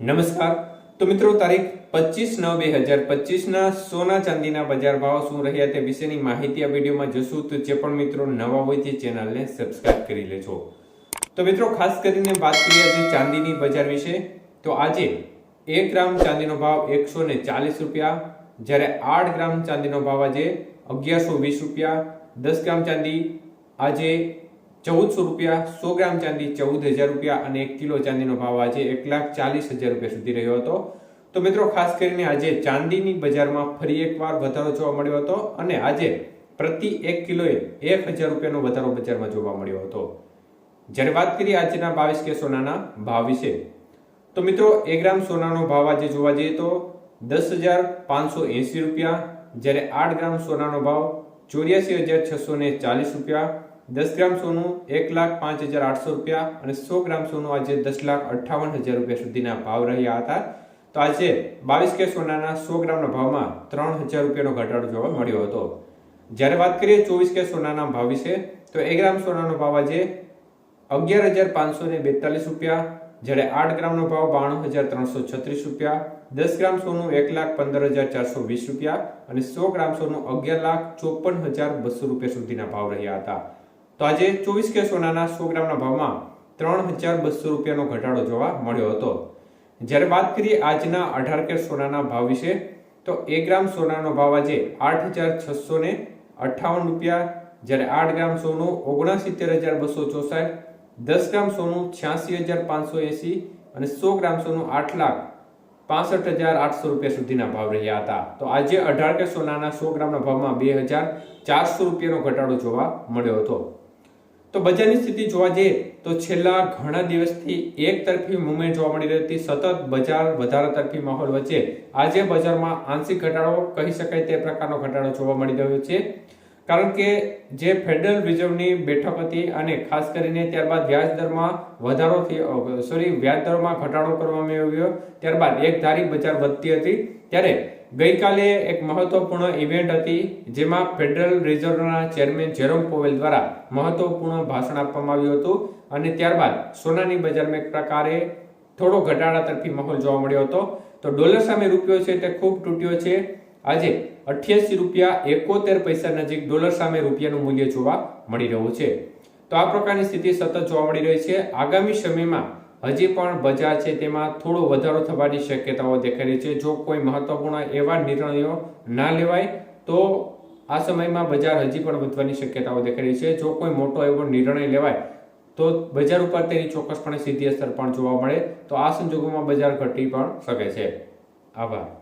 નમસ્કાર. તો મિત્રો, તારીખ પચીસ નવ બે હજાર પચીસના સોના ચાંદીના બજાર ભાવ શું રહ્યા તે વિશેની માહિતી આ વિડીયોમાં જોશું. તો જે પણ મિત્રો નવા હોય તે ચેનલને સબસ્ક્રાઇબ કરી લેજો. તો મિત્રો, ખાસ કરીને વાત કરીએ આજે ચાંદીની બજાર વિશે. તો આજે એક ગ્રામ ચાંદીનો ભાવ એકસો ને ચાલીસ રૂપિયા, જ્યારે આઠ ગ્રામ ચાંદીનો ભાવ આજે અગિયારસો વીસ રૂપિયા. દસ ગ્રામ ચાંદી આજે ચૌદસો રૂપિયા, સો ગ્રામ ચાંદી, ચૌદ હજાર રૂપિયા અને એક કિલો ચાંદીનો ભાવ આજે એક લાખ ચાલીસ હજાર રૂપિયા સુધી રહ્યો હતો. તો મિત્રો, ખાસ કરીને આજે ચાંદીની બજારમાં ફરી એકવાર વધારો જોવા મળ્યો હતો અને આજે પ્રતિ એક કિલોએ એક હજાર રૂપિયાનો વધારો બજારમાં જોવા મળ્યો હતો. જ્યારે વાત કરીએ આજના બાવીસ કે સોનાના ભાવ વિશે, તો મિત્રો, એક ગ્રામ સોનાનો ભાવ આજે જોવા જઈએ તો દસ હજાર પાંચસો એંસી રૂપિયા, જ્યારે આઠ ગ્રામ સોનાનો ભાવ ચોર્યાસી હજાર છસો ને ચાલીસ રૂપિયા દસ ગ્રામ સોનું, એક લાખ પાંચ હજાર આઠસો રૂપિયા અને સો ગ્રામ સોનું આજે દસ લાખ અઠ્ઠાવન હજાર રૂપિયા સુધીના ભાવ રહ્યા હતા. તો આજે બાવીસ કે સોનાના સો ગ્રામના ભાવમાં ત્રણ હજાર રૂપિયાનો ઘટાડો જોવા મળ્યો હતો. જ્યારે વાત કરીએ ચોવીસ કે સોનાના ભાવ વિશે, તો એક ગ્રામ સોનાનો ભાવ આજે અગિયાર હજાર પાંચસો ને બેતાલીસ રૂપિયા, જ્યારે આઠ ગ્રામનો ભાવ બાણું હજાર ત્રણસો છત્રીસ રૂપિયા, દસ ગ્રામ સોનું એક લાખ પંદર હજાર ચારસો વીસ રૂપિયા અને સો ગ્રામ સોનું અગિયાર લાખ ચોપન હજાર બસો રૂપિયા સુધીના ભાવ રહ્યા હતા. તો આજે ચોવીસ કે સોનાના સો ગ્રામના ભાવમાં ત્રણ હજાર બસો રૂપિયાનો ઘટાડો જોવા મળ્યો હતો. જ્યારે વાત કરીએ આજના અઢાર કે સોનાના ભાવ વિશે, તો એક ગ્રામ સોનાનો ભાવ આજે આઠ હજાર છસો ને અઠ્ઠાવન રૂપિયા, જ્યારે આઠ ગ્રામ સોનું ઓગણસિત્તેર હજાર બસો ચોસઠ, દસ ગ્રામ સોનું છ્યાસી હજાર પાંચસો એસી અને સો ગ્રામ સોનું આઠ લાખ પાસઠ હજાર આઠસો રૂપિયા સુધીના ભાવ રહ્યા હતા. તો આજે અઢાર કે સોનાના સો ગ્રામના ભાવમાં બે હજાર ચારસો રૂપિયાનો ઘટાડો જોવા મળ્યો હતો. તો બજારની સ્થિતિ જોવા જઈએ તો છેલ્લા ઘણા દિવસથી એક તરફી મુવમેન્ટ જોવા મળી રહી હતી. સતત બજાર વધારા તરફી માહોલ વચ્ચે આજે બજારમાં આંશિક ઘટાડો કહી શકાય તે પ્રકારનો ઘટાડો જોવા મળી રહ્યો છે. કારણ કે જે ફેડરલ રિઝર્વની બેઠક હતી અને ખાસ કરીને ત્યારબાદ વ્યાજ દરમાં વધારો થયો સોરી વ્યાજ દરમાં ઘટાડો કરવામાં આવ્યો. ત્યારબાદ એક ધારી બજાર વધતી હતી. ત્યારે ગઈકાલે એક મહત્વપૂર્ણ ઇવેન્ટ હતી, જેમાં ફેડરલ રિઝર્વના ચેરમેન જેરોમ પોવેલ દ્વારા મહત્વપૂર્ણ ભાષણ આપવામાં આવ્યું હતું અને ત્યારબાદ સોનાની બજારમાં એક પ્રકારે થોડો ઘટાડા તરફી માહોલ જોવા મળ્યો હતો. તો ડોલર સામે રૂપિયો છે તે ખૂબ તૂટ્યો છે. આજે અઠ્યાસી રૂપિયા એકોતેર પૈસા નજીક ડોલર સામે રૂપિયાનું મૂલ્ય જોવા મળી રહ્યું છે. તો આ પ્રકારની સ્થિતિ સતત જોવા મળી રહી છે. આગામી સમયમાં હજી પણ બજાર છે તેમાં થોડો વધારો થવાની શક્યતાઓ દેખાઈ રહી છે. જો કોઈ મહત્વપૂર્ણ એવા નિર્ણયો ના લેવાય, તો આ સમયમાં બજાર હજી પણ વધવાની શક્યતાઓ દેખાઈ રહી છે. જો કોઈ મોટો એવો નિર્ણય લેવાય, તો બજાર ઉપર તેની ચોક્કસપણે સીધી અસર પણ જોવા મળે, તો આ સંજોગોમાં બજાર ઘટી પણ શકે છે. આભાર.